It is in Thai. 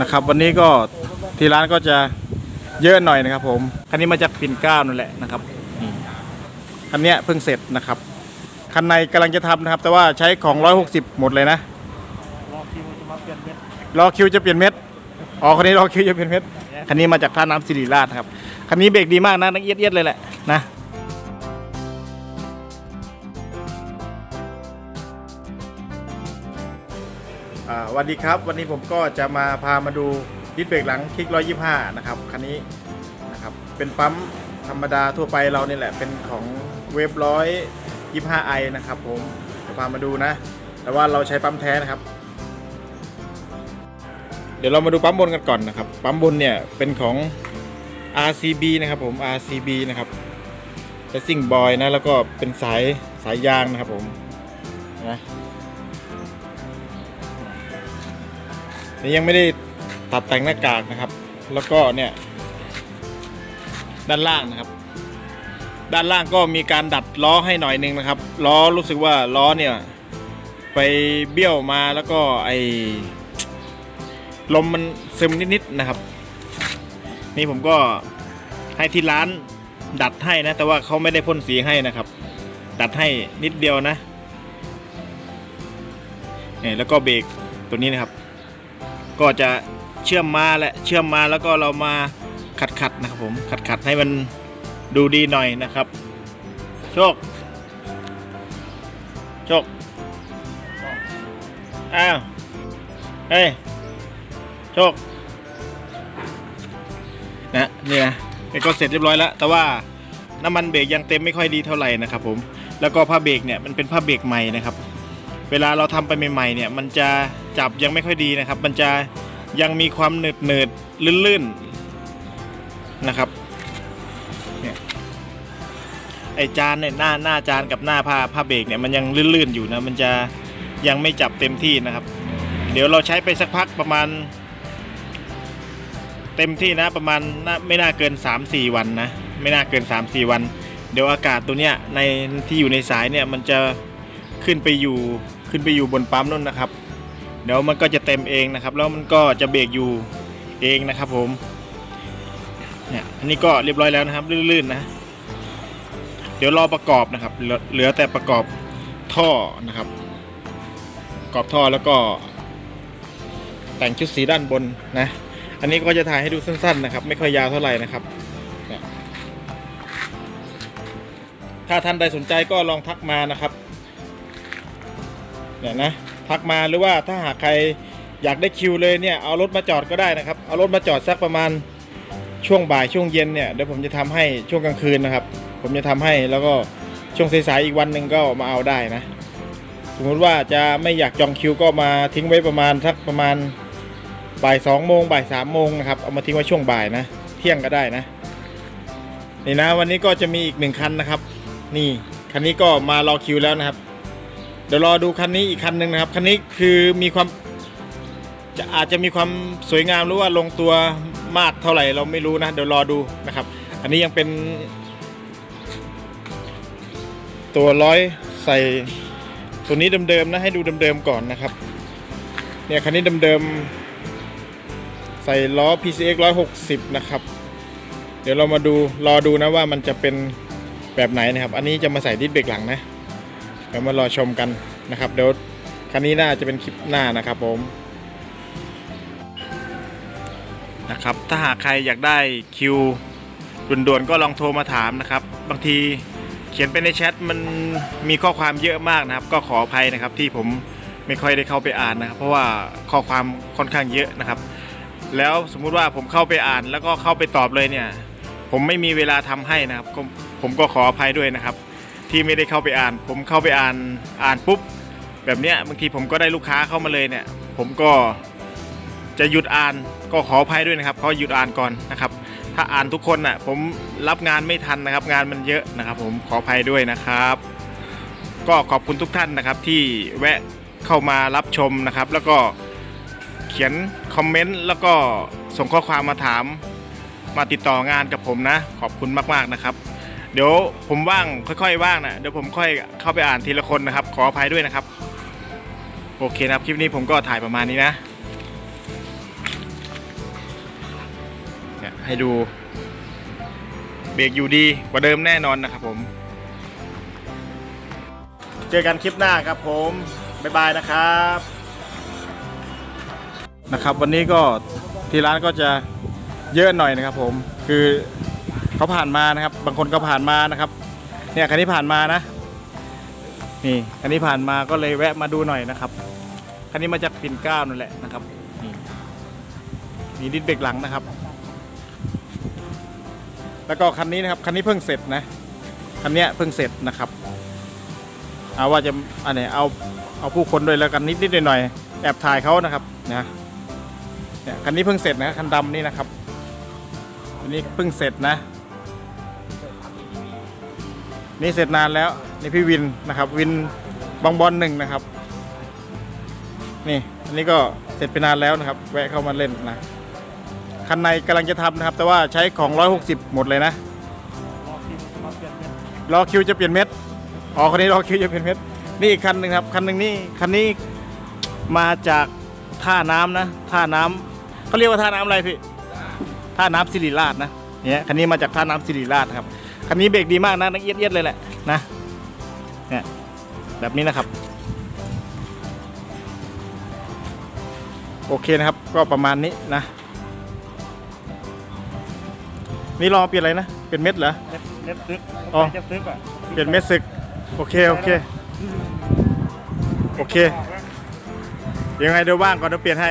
นะครับ วันนี้ก็ที่ร้านก็จะเยอะหน่อยนะครับ ผมคันนี้มาจากปิ่นเกล้านั่นแหละนะครับนี่คันนี้เพิ่งเสร็จนะครับคันในกำลังจะทำนะครับ แต่ว่าใช้ของ 160 หมดเลยนะรอคิวจะมาเปลี่ยนเม็ดรอคิวจะเปลี่ยนเม็ดอ๋อคันนี้รอคิวจะเปลี่ยนเม็ดคันนี้มาจากท่าน้ำสิริราชครับคันนี้เบรกดีมากนะนักเอียดเอียดเลยแหละนะ วัสดีครับ วันนี้ผมก็จะมาพามาดูดิสเบรกหลังคลิก 125 นะครับคันนี้นะครับเป็นปั๊มธรรมดาทั่วไปเรานี่แหละเป็นของเวฟร้อยยี่ห้าไอนะครับผมจะพามาดูนะ แต่ว่าเราใช้ปั๊มแท้นะครับ เดี๋ยวเรามาดูปั๊มบนกันก่อนนะครับ ปั๊มบนเนี่ยเป็นของ RCB นะครับผม RCB นะครับ Racing Boy นะแล้วก็เป็นสายสายยางนะครับผมนะ แต่ยังไม่ได้ตัดแต่งหน้ากากนะครับ แล้วก็เนี่ย ด้านล่างนะครับ ด้านล่างก็มีการดัดล้อให้หน่อยนึงนะครับ ล้อรู้สึกว่าล้อเนี่ย ไปเบี้ยวมาแล้วก็ไอลมมันซึมนิดๆนะครับ นี่ผมก็ให้ที่ร้านดัดให้นะ แต่ว่าเขาไม่ได้พ่นสีให้นะครับ ดัดให้นิดเดียวนะนี่แล้วก็เบรกตัวนี้นะครับ ก็จะเชื่อมมาแหละเชื่อมมาแล้วก็เรามาขัดขัดนะครับผมขัดขัดให้มันดูดีหน่อยนะครับ โชค โชค อ้าว เฮ้ย โชค นะนี่นะนี่ก็เสร็จเรียบร้อยแล้ว แต่ว่าน้ำมันเบรกยังเต็มไม่ค่อยดีเท่าไหร่นะครับผม แล้วก็ผ้าเบรกเนี่ยมันเป็นผ้าเบรกใหม่นะครับ เวลาเราทำไปใหม่ๆเนี่ยมันจะจับยังไม่ค่อยดีนะครับ มันจะยังมีความหนืดเนืดลื่นๆนะครับเนี่ยไอจานเนี่ยหน้าหน้าจานกับหน้าผ้าผ้าเบรกเนี่ยมันยังลื่นๆอยู่นะมันจะยังไม่จับเต็มที่นะครับ เดี๋ยวเราใช้ไปสักพักประมาณ เต็มที่นะประมาณไม่น่าเกิน 3-4 วันนะไม่น่าเกิน 3-4 วัน เดี๋ยวอากาศตัวเนี้ยในที่อยู่ในสายเนี่ยมันจะขึ้นไปอยู่ ขึ้นไปอยู่บนปั๊มนู่นนะครับ เดี๋ยวมันก็จะเต็มเองนะครับ แล้วมันก็จะเบรกอยู่เองนะครับผมเนี่ยอันนี้ก็เรียบร้อยแล้วนะครับลื่นๆนะ เดี๋ยวรอประกอบนะครับ เหลือเหลือแต่ประกอบท่อนะครับ ประกอบท่อแล้วก็ แต่งชุดสีด้านบนนะ อันนี้ก็จะถ่ายให้ดูสั้น ๆ นะครับ ไม่ค่อยยาวเท่าไหร่นะครับเนี่ยถ้าท่านใดสนใจก็ลองทักมานะครับ เนี่ยนะทักมาหรือว่าถ้าหากใครอยากได้คิวเลยเนี่ยเอารถมาจอดก็ได้นะครับ เอารถมาจอดสักประมาณช่วงบ่ายช่วงเย็นเนี่ยเดี๋ยวผมจะทำให้ช่วงกลางคืนนะครับ ผมจะทำให้แล้วก็ช่วงสายๆอีกวันหนึ่งก็มาเอาได้นะ สมมติว่าจะไม่อยากจองคิวก็มาทิ้งไว้ประมาณสักประมาณบ่ายสองโมงบ่ายสามโมงนะครับเอามาทิ้งไว้ช่วงบ่ายนะเที่ยงก็ได้นะนี่นะวันนี้ก็จะมีอีกหนึ่งคันนะครับ นี่คันนี้ก็มารอคิวแล้วนะครับ เดี๋ยวรอดูคันนี้อีกคันหนึ่งนะครับ คันนี้คือมีความจะอาจจะมีความสวยงามหรือว่าลงตัวมากเท่าไหร่เราไม่รู้นะ เดี๋ยวรอดูนะครับ อันนี้ยังเป็น ตัวร้อยใส่ตัวนี้เดิมๆนะให้ดูเดิมๆก่อนนะครับ เนี่ยคันนี้เดิมๆใส่ล้อ PCX 160 นะครับ เดี๋ยวเรามาดูรอดูนะว่ามันจะเป็นแบบไหนนะครับ อันนี้จะมาใส่ดิสเบรกหลังนะ ดี๋ยวมารอชมกันนะครับเดี๋ยวคันนี้น่าจะเป็นคลิปหน้านะครับผมนะครับถ้าหากใครอยากได้คิวด่วนๆก็ลองโทรมาถามนะครับ บางทีเขียนไปในแชทมันมีข้อความเยอะมากนะครับ ก็ขออภัยนะครับที่ผมไม่ค่อยได้เข้าไปอ่านนะครับ เพราะว่าข้อความค่อนข้างเยอะนะครับ แล้วสมมุติว่าผมเข้าไปอ่านแล้วก็เข้าไปตอบเลยเนี่ย ผมไม่มีเวลาทำให้นะครับ ผมก็ขออภัยด้วยนะครับ ที่ไม่ได้เข้าไปอ่าน ผมเข้าไปอ่านอ่านปุ๊บ แบบเนี้ยบางทีผมก็ได้ลูกค้าเข้ามาเลยเนี่ย ผมก็จะหยุดอ่านก็ขออภัยด้วยนะครับขอหยุดอ่านก่อนนะครับ ถ้าอ่านทุกคนน่ะผมรับงานไม่ทันนะครับ งานมันเยอะนะครับ ผมขออภัยด้วยนะครับ ก็ขอบคุณทุกท่านนะครับ ที่แวะเข้ามารับชมนะครับ แล้วก็เขียนคอมเมนต์แล้วก็ส่งข้อความมาถามมาติดต่องานกับผมนะ ขอบคุณมาก ๆ นะครับ เดี๋ยวผมว่างค่อยๆว่างนะเดี๋ยวผมค่อยเข้าไปอ่านทีละคนนะครับ ขออภัยด้วยนะครับ โอเคนะครับคลิปนี้ผมก็ถ่ายประมาณนี้นะเนี่ยให้ดูเบรกอยู่ดีกว่าเดิมแน่นอนนะครับผม เจอกันคลิปหน้าครับผม บ๊ายบายนะครับ นะครับ วันนี้ก็ที่ร้านก็จะเยอะหน่อยนะครับผมคือ เขาผ่านมานะครับ บางคนก็ผ่านมานะครับ เนี่ยคันนี้ผ่านมานะ นี่คันนี้ผ่านมาก็เลยแวะมาดูหน่อยนะครับคันนี้มาจากปิ่นเกล้านั่นแหละนะครับนี่มีดิสเบรกหลังนะครับ แล้วก็คันนี้นะครับคันนี้เพิ่งเสร็จนะคันเนี้ยเพิ่งเสร็จนะครับเอาว่าจะอันไหนเอาเอาผู้คนด้วยแล้วกันนิดนิดหน่อยหน่อยแอบถ่ายเขานะครับนะเนี่ยคันนี้เพิ่งเสร็จนะคันดำนี่นะครับอันนี้เพิ่งเสร็จนะ นี่เสร็จนานแล้วนี่พี่วินนะครับ วินบางบอลหนึ่งนะครับ นี่อันนี้ก็เสร็จไปนานแล้วนะครับ แวะเข้ามาเล่นนะคันในกำลังจะทำนะครับ แต่ว่าใช้ของ 160 หมดเลยนะรอคิวจะเปลี่ยนเม็ดอคิวจะเปลี่ยนเม็ดอ๋อคันนี้รอคิวจะเปลี่ยนเม็ดนี่อีกคันหนึ่งครับคันหนึ่งนี่คันนี้มาจากท่าน้ำนะ ท่าน้ำเขาเรียกว่าท่าน้ำอะไรพี่ท่าน้ำสิริราชนะเนี่ยคันนี้มาจากท่าน้ำสิริราชครับ คันนี้เบรกดีมากนะนักเอียดเอียดเลยแหละนะเนี่ยแบบนี้นะครับ โอเคนะครับ ก็ประมาณนี้นะ นี่รอเปลี่ยนอะไรนะ เปลี่ยนเม็ดเหรอเม็ดเม็ดซึกอ๋อจะซึกอะเปลี่ยนเม็ดศึก โอเคโอเค โอเคยังไงเดี๋ยวว่างก่อนเดี๋ยวเปลี่ยนให้